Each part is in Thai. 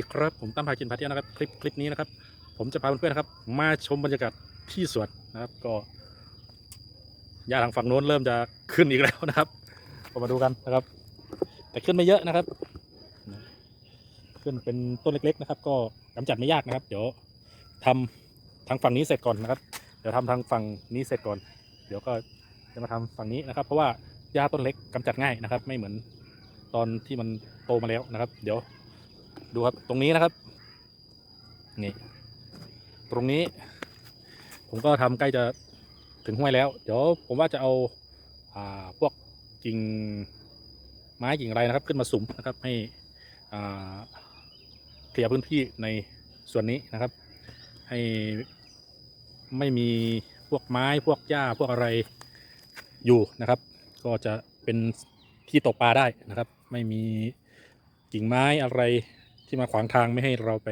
ดีครับผมตั้มพากินพาเที่ยวนะครับคลิปคลิปนี้นะครับ ผมจะพาเพื่อนๆนะครับ มาชมบรรยากาศที่สวนนะครับ ก็หญ้าทางฝั่งโน้นเริ่มจะขึ้นอีกแล้วนะครับก็มาดูกันนะครับ แต่ขึ้นไม่เยอะนะครับ ขึ้นเป็นต้นเล็กๆนะครับ ก็กำจัดไม่ยากนะครับ เดี๋ยวทำทางฝั่งนี้เสร็จก่อนนะครับ เดี๋ยวทำทางฝั่งนี้เสร็จก่อน เดี๋ยวก็จะมาทำฝั่งนี้นะครับ เพราะว่าหญ้าต้นเล็กกำจัดง่ายนะครับ ไม่เหมือนตอนที่มันโตมาแล้วนะครับ เดี๋ยว ดูครับตรงนี้นะครับนี่ตรงนี้ ผมก็ทำใกล้จะถึงห้วยแล้ว เดี๋ยวผมว่าจะเอาอ่าพวกกิ่งไม้กิ่งอะไรนะครับ ขึ้นมาสุมนะครับ ให้อ่าเคลียร์พื้นที่ในส่วนนี้นะครับ ให้ไม่มีพวกไม้พวกหญ้าพวกอะไรอยู่นะครับ ก็จะเป็นที่ตกปลาได้นะครับ ไม่มีกิ่งไม้อะไร ที่มาขวางทางไม่ให้เราไป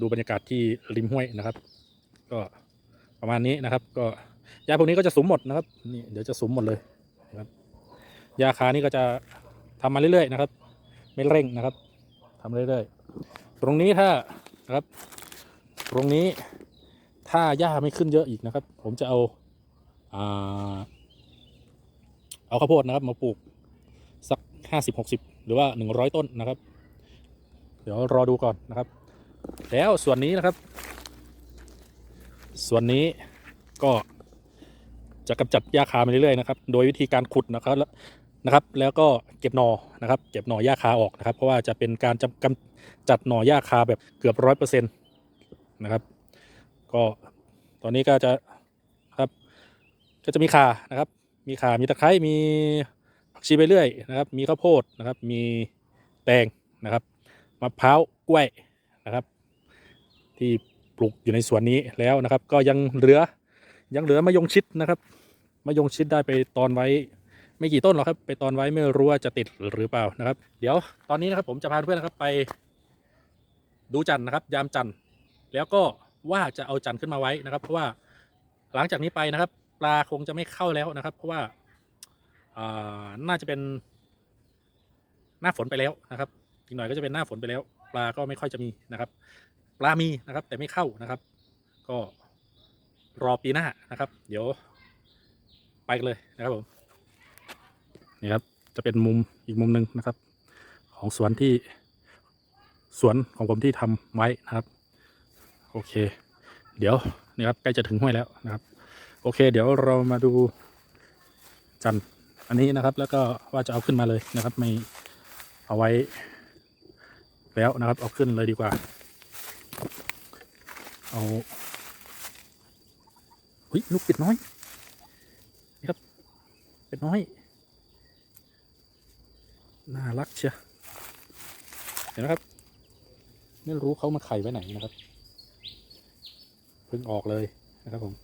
ดูบรรยากาศที่ริมห้วยนะครับ ก็ประมาณนี้นะครับ ก็ยาพวกนี้ก็จะสุมหมดนะครับนี่เดี๋ยวจะสุมหมดเลยนะครับยาคานี่ก็จะทำมาเรื่อยๆนะครับ ไม่เร่งนะครับทำเรื่อยๆตรงนี้ถ้านะครับ ตรงนี้ถ้าหญ้าไม่ขึ้นเยอะอีกนะครับ ผมจะเอาอาเอาข้าวโพดนะครับ มาปลูกสักห้าสิบหกสิบหรือว่าหนึ่งร้อยต้นนะครับ ดี๋ยวรอดูก่อนนะครับ แล้วส่วนนี้นะครับ ส่วนนี้ก็จะกำจัดหญ้าคาไปเรื่อยๆนะครับ โดยวิธีการขุดนะครับแล้วนะครับ แล้วก็เก็บหนอนะครับ เก็บหนอหญ้าคาออกนะครับ เพราะว่าจะเป็นการจำกำจัดหนอหญ้าคาแบบเกือบร้อยเปอร์เซ็นต์นะครับ ก็ตอนนี้ก็จะครับก็จะมีข่านะครับ มีขามีตะไคร้มีผักชีไปเรื่อยนะครับ มีข้าวโพดนะครับ มีแตงนะครับ มะพร้าวกล้วยนะครับ ที่ปลูกอยู่ในสวนนี้แล้วนะครับ ก็ยังเหลือยังเหลือมะยงชิดนะครับมะยงชิดได้ไปตอนไว้ไม่กี่ต้นหรอกครับ ไปตอนไว้ไม่รู้ว่าจะติดหรือเปล่านะครับ เดี๋ยวตอนนี้นะครับผมจะพาเพื่อนนะครับไปดูจันนะครับ ยามจันแล้วก็ว่าจะเอาจันขึ้นมาไว้นะครับ เพราะว่าหลังจากนี้ไปนะครับ ปลาคงจะไม่เข้าแล้วนะครับ เพราะว่าน่าจะเป็นหน้าฝนไปแล้วนะครับ อีกหน่อยก็จะเป็นหน้าฝนไปแล้ว ปลาก็ไม่ค่อยจะมีนะครับ ปลามีนะครับ แต่ไม่เข้านะครับ ก็รอปีหน้านะครับ เดี๋ยว ไปกันเลยนะครับผมนี่ครับ จะเป็นมุมอีกมุมหนึ่งนะครับ ของสวนที่สวนของผมที่ทำไว้นะครับ โอเค เดี๋ยวนี่ครับใกล้จะถึงห้วยแล้วนะครับ โอเค เดี๋ยวเรามาดูจันทร์อันนี้นะครับ แล้วก็ว่าจะเอาขึ้นมาเลยนะครับ ไม่เอาไว้ แล้วนะครับ เอาขึ้นเลยดีกว่า เอาเฮ้ยลูกเป็ดน้อยนี่ครับเป็ดน้อย น่ารักเชียวเห็นไหมครับ ไม่รู้เขามาไข่ไว้ไหนนะครับเพิ่งออกเลยนะครับผม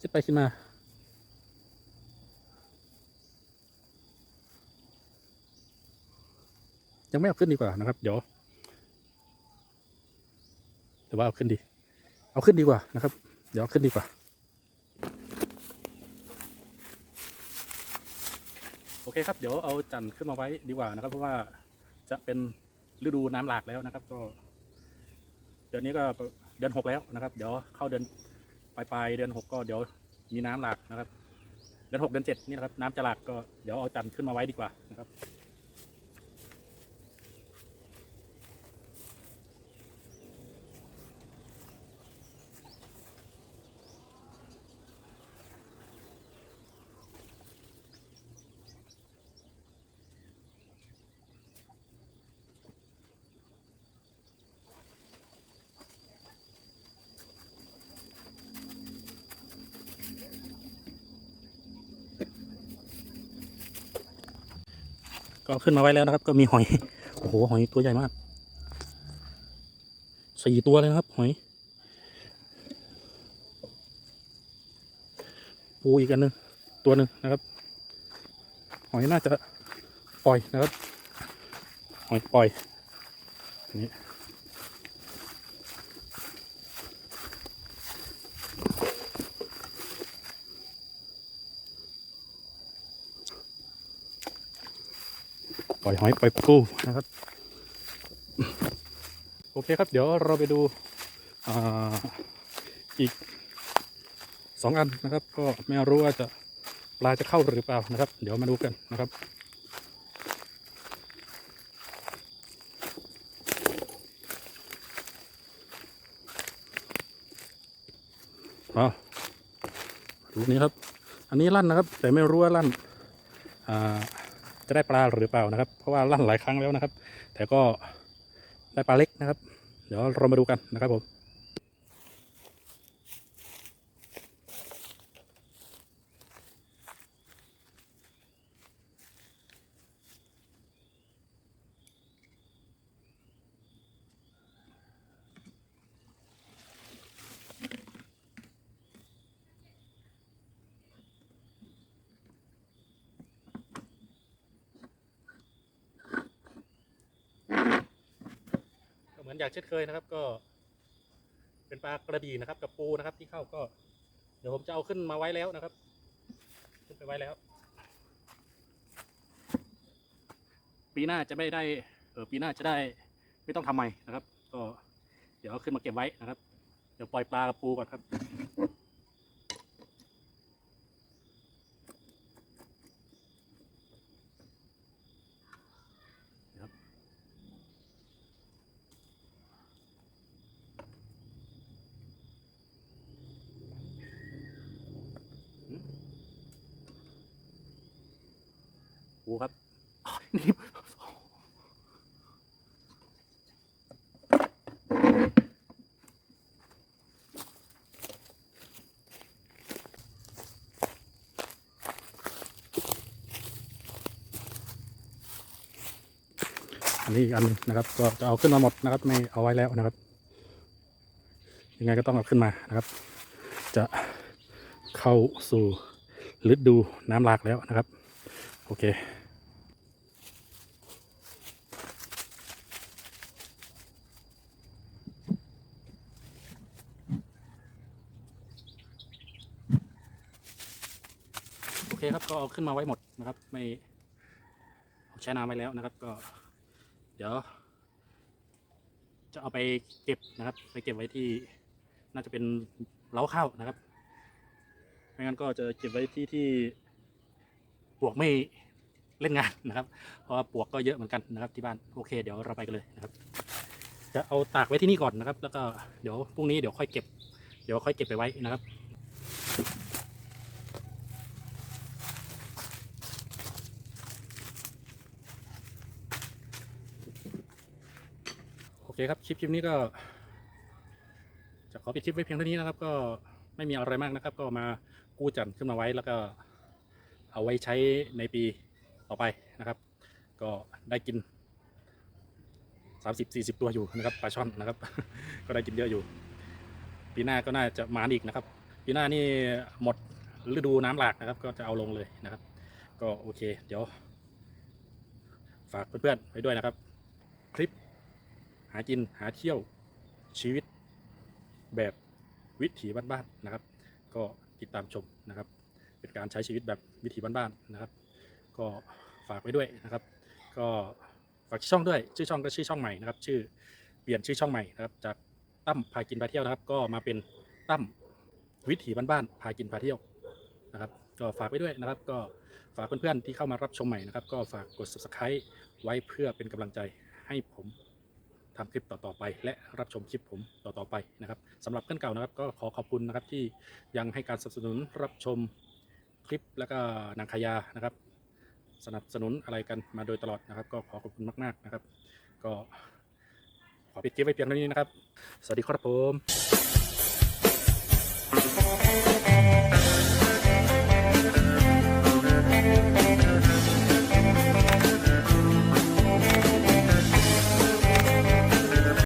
คิดไปคิดมา ยังไม่เอาขึ้นดีกว่านะครับ เดี๋ยวหรือว่าเอาขึ้นดี เอาขึ้นดีกว่านะครับ เดี๋ยวเอาขึ้นดีกว่าโอเคครับเดี๋ยวเอาจันทร์ขึ้นมาไว้ดีกว่านะครับ เพราะว่าจะเป็นฤดูน้ำหลากแล้วนะครับ ก็ เดือนนี้ก็เดือนหกแล้วนะครับ เดี๋ยวเข้าเดือนปลายปลายเดือนหกก็เดี๋ยวมีน้ำหลากนะครับ เดือนหกเดือนเจ็ดนี่นะครับ น้ำจะหลากก็เดี๋ยวเอาจันทร์ขึ้นมาไว้ดีกว่านะครับ ก็ขึ้นมาไว้แล้วนะครับ ก็มีหอย โอ้โห หอยตัวใหญ่มาก สี่ตัวเลยนะครับ หอย ปูอีกอันหนึ่งตัวหนึ่งนะครับ หอยน่าจะปล่อยนะครับ หอยปล่อยนี่ ปล่อยหอยปล่อยปูนะครับ โอเคครับ เดี๋ยวเราไปดูอ,อีกสองอันนะครับ ก็ไม่รู้ว่าจะปลาจะเข้าหรือเปล่านะครับ เดี๋ยวมาดูกันนะครับเอาดูนี้ครับ อันนี้ลั่นนะครับ แต่ไม่รู้ว่าลั่น อ่า จะได้ปลาหรือเปล่านะครับ เพราะว่าลั่นหลายครั้งแล้วนะครับ แต่ก็ได้ปลาเล็กนะครับ เดี๋ยวเรามาดูกันนะครับผม มือนอย่างเช่นเคยนะครับ ก็ เป็นปลากระดีนะครับ กับปูนะครับ ที่เข้าก็ เดี๋ยวผมจะเอาขึ้นมาไว้แล้วนะครับ ขึ้นไปไว้แล้ว ปีหน้าจะไม่ได้เออปีหน้าจะได้ ไม่ต้องทำใหม่นะครับ ก็ เดี๋ยวเอาขึ้นมาเก็บไว้นะครับ เดี๋ยวปล่อยปลากับปูก่อนครับ นี่อันนี้อันหนึงนะครับก็จะเอาขึ้นมาหมดนะครับ ไม่เอาไว้แล้วนะครับ ยังไงก็ต้องเอาขึ้นมานะครับ จะเข้าสู่ฤดูน้ำหลากแล้วนะครับ โอเค คครับก็เอาขึ้นมาไว้หมดนะครับ ไม่ใช้น้ำไว้แล้วนะครับก็ เดี๋ยว จะเอาไปเก็บนะครับ ไปเก็บไว้ที่น่าจะเป็นเล้าข้าวนะครับไม่งั้นก็จะเก็บไว้ที่ที่ปวกไม่เล่นงานนะครับ เพราะว่าปวกก็เยอะเหมือนกันนะครับที่บ้านโอเค เดี๋ยวเราไปกันเลยนะครับ จะเอาตากไว้ที่นี่ก่อนนะครับ แล้วก็เดี๋ยวพรุ่งนี้เดี๋ยวค่อยเก็บ เดี๋ยวค่อยเก็บไปไว้นะครับ เคครับคลิปคลิปนี้ก็ จะขอปิดคลิปไว้เพียงเท่านี้นะครับ ก็ไม่มีอะไรมากนะครับ ก็มากู้จันทร์ขึ้นมาไว้แล้วก็เอาไว้ใช้ในปีต่อไปนะครับ ก็ได้กิน 30-40 ตัวอยู่นะครับปลาช่อนนะครับ ก็ได้กินเยอะอยู่ ปีหน้าก็น่าจะมาอีกนะครับ ปีหน้านี่หมดฤดูน้ำหลากนะครับ ก็จะเอาลงเลยนะครับ ก็โอเค เดี๋ยว ฝากเพื่อนๆไว้ด้วยนะครับ คลิป หากินหาเที่ยวชีวิตแบบวิถีบ้านๆนะครับ ก็ติดตามชมนะครับ เป็นการใช้ชีวิตแบบวิถีบ้านๆนะครับ ก็ฝากไว้ด้วยนะครับ ก็ฝากช่องด้วยชื่อช่องก็ชื่อช่องใหม่นะครับ ชื่อเปลี่ยนชื่อช่องใหม่นะครับ จากตั้มพากินพาเที่ยวนะครับ ก็มาเป็นตั้มวิถีบ้านๆพากินพาเที่ยวนะครับ ก็ฝากไว้ด้วยนะครับ ก็ฝากเพื่อนๆที่เข้ามารับชมใหม่นะครับ ก็ฝากกด subscribe ไว้เพื่อเป็นกำลังใจให้ผม ทำคลิปต่อๆไป และรับชมคลิปผมต่อๆไปนะครับสำหรับเพื่อนเก่านะครับก็ขอขอบคุณนะครับที่ยังให้การสนับสนุนรับชมคลิปแล้วก็นังขายานะครับ สนับสนุนอะไรกันมาโดยตลอดนะครับ ก็ขอขอบคุณมากๆนะครับ ก็ขอปิดคลิปไว้เพียงเท่านี้นะครับ สวัสดีครับผม